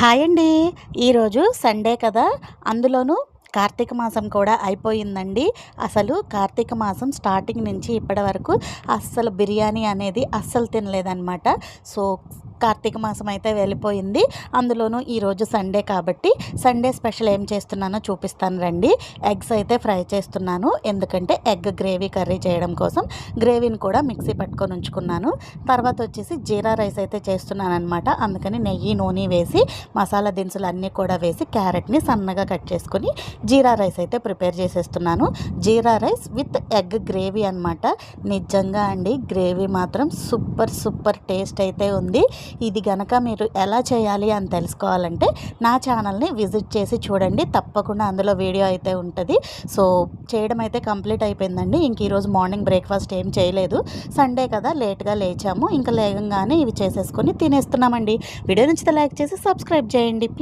Hi అండి. ఈరోజు Sunday కదా. అందులోనూ కార్తీక మాసం కూడా అయిపోయిందండి. అసలు కార్తీక మాసం స్టార్టింగ్ నుంచి ఇప్పటి వరకు అస్సలు బిర్యానీ అనేది అస్సలు తినలేదన్నమాట. సో కార్తీక మాసం అయితే వెళ్ళిపోయింది. అందులోనూ ఈరోజు సండే కాబట్టి సండే స్పెషల్ ఏం చేస్తున్నానో చూపిస్తాను రండి. ఎగ్స్ అయితే ఫ్రై చేస్తున్నాను. ఎందుకంటే ఎగ్ గ్రేవీ కర్రీ చేయడం కోసం గ్రేవీని కూడా మిక్సీ పట్టుకొని ఉంచుకున్నాను. తర్వాత వచ్చేసి జీరా రైస్ అయితే చేస్తున్నాను అనమాట అందుకని నెయ్యి నూనె వేసి మసాలా దినుసులు అన్నీ కూడా వేసి క్యారెట్ని సన్నగా కట్ చేసుకుని జీరా రైస్ అయితే ప్రిపేర్ చేసేస్తున్నాను. Jeera rice with egg gravy అనమాట నిజంగా అండి గ్రేవీ మాత్రం సూపర్ సూపర్ టేస్ట్ అయితే ఉంది. ఇది గనక మీరు ఎలా చేయాలి అని తెలుసుకోవాలంటే నా ఛానల్ని విజిట్ చేసి చూడండి. తప్పకుండా అందులో వీడియో అయితే ఉంటుంది. సో చేయడం అయితే కంప్లీట్ అయిపోయిందండి. ఇంక ఈరోజు మార్నింగ్ బ్రేక్ఫాస్ట్ ఏం చేయలేదు. సండే కదా లేట్గా లేచాము. ఇంకా లేగంగానే ఇవి చేసేసుకొని తినేస్తున్నామండి. వీడియో నచ్చితే లైక్ చేసి సబ్స్క్రైబ్ చేయండి. ప్లీజ్.